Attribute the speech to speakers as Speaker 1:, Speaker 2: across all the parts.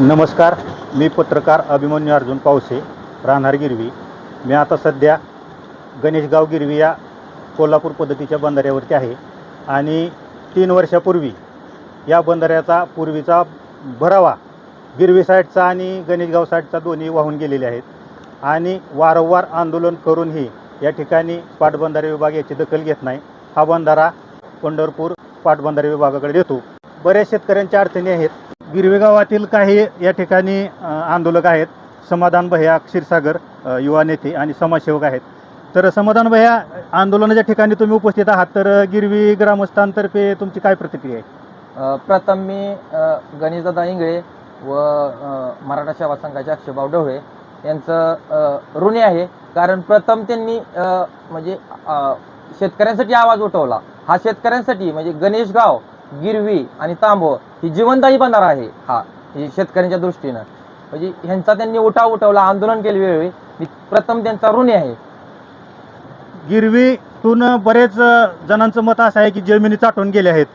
Speaker 1: नमस्कार मी पत्रकार अभिमन्यू अर्जुन पावसे राहणार गिरवी. मी आता सध्या गणेशगाव गिरवी या कोल्हापूर पद्धतीच्या बंधाऱ्यावरती आहे आणि तीन वर्षापूर्वी या बंधाऱ्याचा पूर्वीचा भरावा गिरवी साईडचा आणि गणेशगाव साईडचा दोन्ही वाहून गेलेले आहेत आणि वारंवार आंदोलन करूनही या ठिकाणी पाटबंधारे विभाग याची दखल घेत नाही. हा बंधारा पंढरपूर पाटबंधारे विभागाकडे देतो बऱ्याच शेतकऱ्यांच्या अडचणी आहेत. गिरवे गावातील काही या ठिकाणी आंदोलक आहेत. समाधान भैया क्षीरसागर युवा नेते आणि समाजसेवक आहेत. तर समाधान भैया आंदोलनाच्या ठिकाणी तुम्ही उपस्थित आहात. तर गिरवी ग्रामस्थांतर्फे तुमची काय प्रतिक्रिया आहे?
Speaker 2: प्रथम मी गणेशदादा इंगळे व मराठा सेवा संघाचे अक्षयभाऊ डोळे यांचं ऋणी आहे. कारण प्रथम त्यांनी म्हणजे शेतकऱ्यांसाठी आवाज उठवला. हा शेतकऱ्यांसाठी म्हणजे गणेशगाव गिरवी आणि तांबो ही जीवनदायी बंधारा आहे हा हे शेतकऱ्यांच्या दृष्टीनं. म्हणजे ह्यांचा त्यांनी उठाव उठवला आंदोलन केले वेळोवेळी. मी प्रथम त्यांचा ऋणी आहे.
Speaker 1: गिरवीतून बरेच जणांचं मत असं आहे की जमिनी चाटून गेल्या आहेत.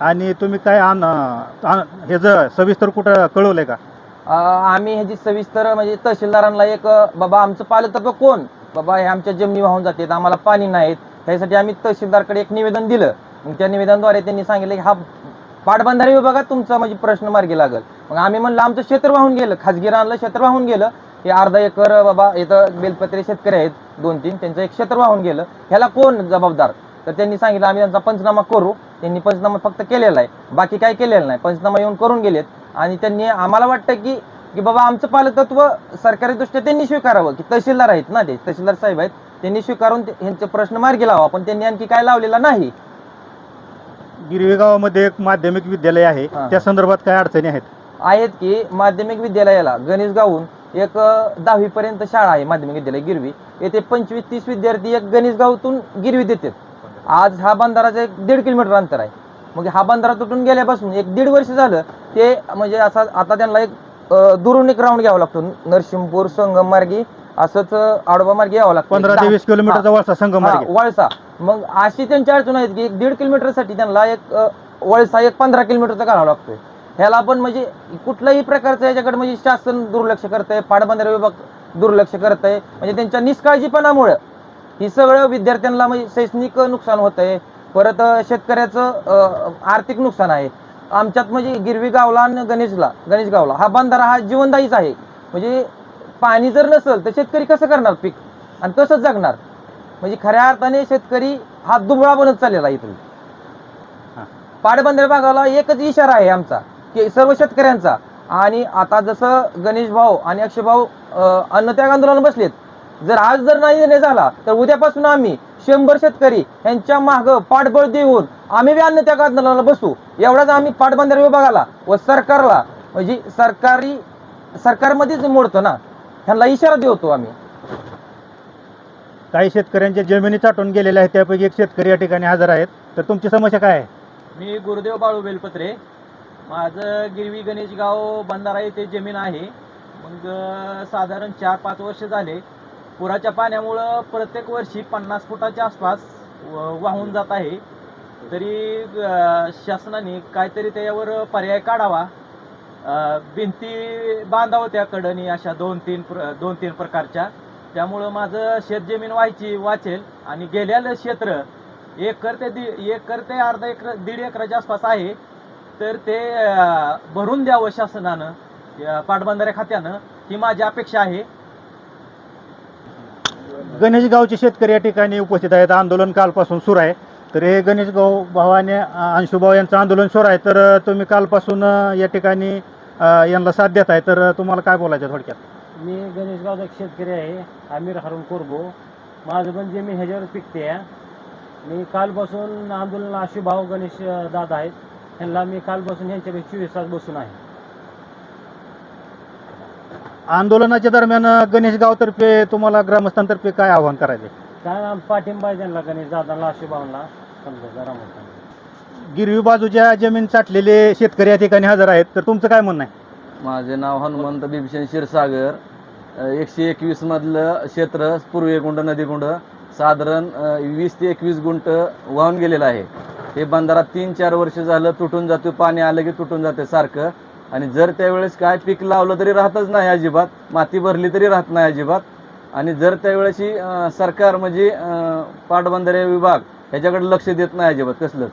Speaker 1: आणि तुम्ही काय आन- हे ज सविस्तर कुठं कळवलंय का?
Speaker 2: आम्ही ह्याची सविस्तर म्हणजे तहसीलदारांना एक बाबा आमचं पालकत्व कोण? बाबा हे आमच्या जमिनी वाहून जातात आम्हाला पाणी नाहीत. त्यासाठी आम्ही तहसीलदारकडे एक निवेदन दिलं. त्या निवेदनाद्वारे त्यांनी सांगितलं की हा पाटबंधारे विभागात तुमचा म्हणजे प्रश्न मार्गी लागेल. मग आम्ही म्हणलं आमचं क्षेत्र वाहून गेलं. खाजगी रानलं क्षेत्र वाहून गेलं. हे अर्धा एकर बाबा इथं बेलपत्रे शेतकरी आहेत दोन तीन त्यांचं एक क्षेत्र वाहून गेलं. ह्याला कोण जबाबदार? तर त्यांनी सांगितलं आम्ही त्यांचा पंचनामा करू. त्यांनी पंचनामा फक्त केलेला आहे. बाकी काय केलेलं नाही. पंचनामा येऊन करून गेलेत. आणि त्यांनी आम्हाला वाटतं की की बाबा आमचं पालकत्व सरकारी दृष्ट्या त्यांनी स्वीकारावं की तहसीलदार आहेत ना ते. तहसीलदार साहेब आहेत. त्यांनी स्वीकारून ह्यांचे प्रश्न मार्गी लावा. पण त्यांनी आणखी काय लावलेला नाही.
Speaker 1: गिरवी गावामध्ये एक माध्यमिक विद्यालय आहे.
Speaker 2: हा.
Speaker 1: त्या संदर्भात काय अडचणी आहेत?
Speaker 2: आहेत की माध्यमिक विद्यालयाला गणेश गावून एक दहावी पर्यंत शाळा आहे माध्यमिक विद्यालय गिरवी. येथे पंचवीस तीस विद्यार्थी एक गणेश गावातून गिरवी देतात. आज हा बंधाराचा एक दीड किलोमीटर अंतर आहे. मग हा बंधारा तुटून गेल्यापासून एक दीड वर्ष झालं ते म्हणजे असा आता त्यांना एक अ, दुरून एक राऊंड घ्यावा लागतो. नरसिंहपूर संगम मार्गी असंच आडोबा मार्गी यावं लागतं.
Speaker 1: पंधरा ते वीस किलोमीटरचा वळसा
Speaker 2: हा,
Speaker 1: आहे.
Speaker 2: वळसा. मग अशी त्यांची अडचण आहेत की एक दीड किलोमीटरसाठी त्यांना एक अ, वळसा एक पंधरा किलोमीटरचा काढावा लागतोय. ह्याला पण म्हणजे कुठल्याही प्रकारचं याच्याकडे म्हणजे शासन दुर्लक्ष करतंय पाटबंधारे विभाग दुर्लक्ष करतंय. म्हणजे त्यांच्या निष्काळजीपणामुळं ही सगळं विद्यार्थ्यांना म्हणजे शैक्षणिक नुकसान होतंय. परत अ, शेतकऱ्याचं अ, आर्थिक नुकसान आहे. आमच्यात म्हणजे गिरवी गावला आणि गणेशला गणेश गावला. हा बंधारा हा जीवनदायीच आहे. म्हणजे पाणी जर नसेल तर शेतकरी कसं करणार पीक? आणि कसं जगणार? म्हणजे खऱ्या अर्थाने शेतकरी हा दुबळा बनत चाललेला इथून. पाटबंधारे भागाला एकच इशारा आहे आमचा की सर्व शेतकऱ्यांचा. आणि आता जसं गणेश भाऊ आणि अक्षय भाऊ अन्नत्याग आंदोलन बसलेत. जर आज जर नाही निर्णय झाला तर उद्यापासून आम्ही शंभर शेतकरी यांच्या माग पाठबळ देऊन आम्ही बी अन्नत्याग आंदोलनाला बसू. एवढाच आम्ही पाटबंधारे विभागाला व सरकारला म्हणजे सरकारी सरकारमध्येच मोडतो ना. ह्यांना इशारा देतो आम्ही.
Speaker 1: काही शेतकऱ्यांच्या जमिनी चाटून गेलेल्या आहेत त्यापैकी एक शेतकरी या ठिकाणी हजर आहेत. तर तुमची समस्या काय आहे?
Speaker 3: मी गुरुदेव बाळू बेलपत्रे. माझं गिरवी गणेश गाव बंधारा येथे जमीन आहे. मग अं, साधारण चार पाच वर्ष झाले. पुराच्या पाण्यामुळं प्रत्येक वर्षी पन्नास फुटाच्या आसपास व- वाहून जात आहे. तरी अं, शासनाने काहीतरी त्याच्यावर पर्याय काढावा. भिंती बांधा त्या कडणी अशा दोन तीन प्र दोन तीन प्रकारच्या. त्यामुळं माझं शेतजमीन व्हायची वाचेल. आणि गेलेलं क्षेत्र एकर ते दीड एकर ते अर्धा एकर दीड एकराच्या आसपास आहे. तर ते भरून द्यावं शासनानं पाटबंधारे खात्यानं. ही माझी अपेक्षा आहे.
Speaker 1: गणेश गावचे शेतकरी या ठिकाणी उपस्थित आहेत. आंदोलन कालपासून सुरू आहे. तर हे गणेश गाव भावाने अंशुभाऊ यांचं आंदोलन सुरू आहे. तर तुम्ही कालपासून या ठिकाणी यांना साथ देत आहे. तर तुम्हाला काय बोलायचं थोडक्यात?
Speaker 4: मी गणेशगावचा एक शेतकरी आहे. आमिर हरून कोरबो. माझं पण जमीन ह्याच्यावर पिकते आहे मी कालपासून आंदोलनाला अशी भाऊ गणेश दादा आहेत. ह्यांना मी कालपासून ह्यांच्यापेक्षा चोवीस तास बसून आहे.
Speaker 1: आंदोलनाच्या दरम्यान गणेश गावतर्फे तुम्हाला ग्रामस्थांतर्फे काय आव्हान करायचे
Speaker 4: काय आम- पाठिंबा आहे त्यांना गणेश दादांना अशी भाऊंना समजा जरा म्हणतात
Speaker 1: गिरवी बाजूच्या जमीन चाटलेले शेतकरी या ठिकाणी हजर आहेत. तर तुमचं काय म्हणणं आहे?
Speaker 5: माझे नाव हनुमंत बिभीषण क्षीरसागर. अ, एकशे एकवीस मधलं क्षेत्र पूर्वी गुंड नदी गुंड साधारण अ, वीस ते एकवीस गुंट वाहून गेलेलं आहे. हे बंधारा तीन चार वर्ष झालं तुटून जातो पाणी आलं की तुटून जाते सारखं. आणि जर त्यावेळेस काय पीक लावलं तरी राहतच नाही अजिबात. माती भरली तरी राहत नाही अजिबात. आणि जर त्यावेळेस सरकार म्हणजे पाटबंधारे विभाग ह्याच्याकडे लक्ष देत नाही अजिबात कसलंच.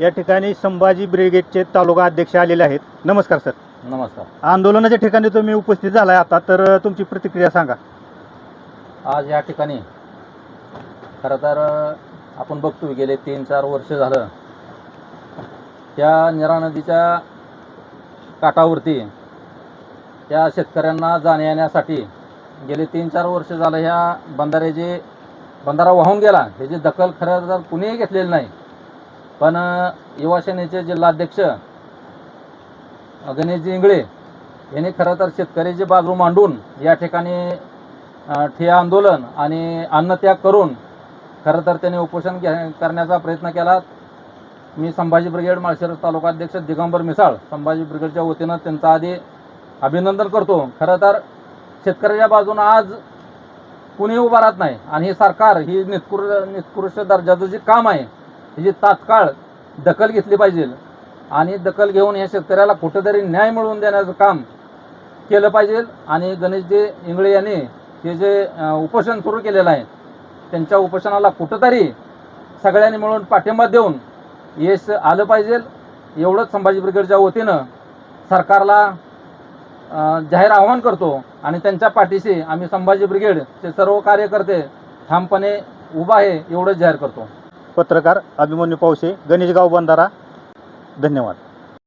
Speaker 1: या ठिकाणी संभाजी ब्रिगेडचे तालुका अध्यक्ष आलेले आहेत. नमस्कार सर.
Speaker 6: नमस्कार.
Speaker 1: आंदोलनाच्या ठिकाणी तुम्ही उपस्थित झालाय आता तर तुमची प्रतिक्रिया सांगा.
Speaker 6: आज या ठिकाणी खरं तर आपण बघतो गेले तीन चार वर्ष झालं त्या निरा नदीच्या काठावरती त्या शेतकऱ्यांना जाण्या येण्यासाठी गेले तीन चार वर्ष झालं ह्या बंधाऱ्याचे बंधारा वाहून गेला ह्याची दखल खरं तर कुणीही घेतलेली नाही. पण युवासेनेचे युवा सेनेचे जिल्हाध्यक्ष गणेशजी इंगळे यांनी खरं तर शेतकऱ्याची बाजू मांडून या ठिकाणी ठिया आंदोलन आणि अन्नत्याग करून खरं तर त्यांनी उपोषण घ्या करण्याचा प्रयत्न केला. मी संभाजी ब्रिगेड माळशिरस तालुका अध्यक्ष दिगंबर मिसाळ संभाजी ब्रिगेडच्या वतीनं त्यांचा आधी अभिनंदन करतो. खरं तर शेतकऱ्याच्या बाजूनं आज कुणी उभा राहत नाही. आणि हे सरकार ही निष्कृ निष्कृष्ट दर्जाचं जे काम आहे ही तात्काळ दखल घेतली पाहिजे. आणि दखल घेऊन या शेतकऱ्याला कुठेतरी न्याय मिळवून देण्याचं काम केलं पाहिजे. आणि गणेशजी इंगळे यांनी हे जे उपोषण सुरू केलेलं आहे त्यांच्या उपोषणाला कुठंतरी सगळ्यांनी मिळून पाठिंबा देऊन यश आलं पाहिजे. एवढंच संभाजी ब्रिगेडच्या वतीनं सरकारला जाहीर आव्हान करतो आणि त्यांच्या पाठीशी आम्ही संभाजी ब्रिगेडचे सर्व कार्यकर्ते ठामपणे उभा आहे एवढंच जाहीर करतो.
Speaker 1: पत्रकार अभिमन्यू पावसे गणेशगाव बंधारा धन्यवाद.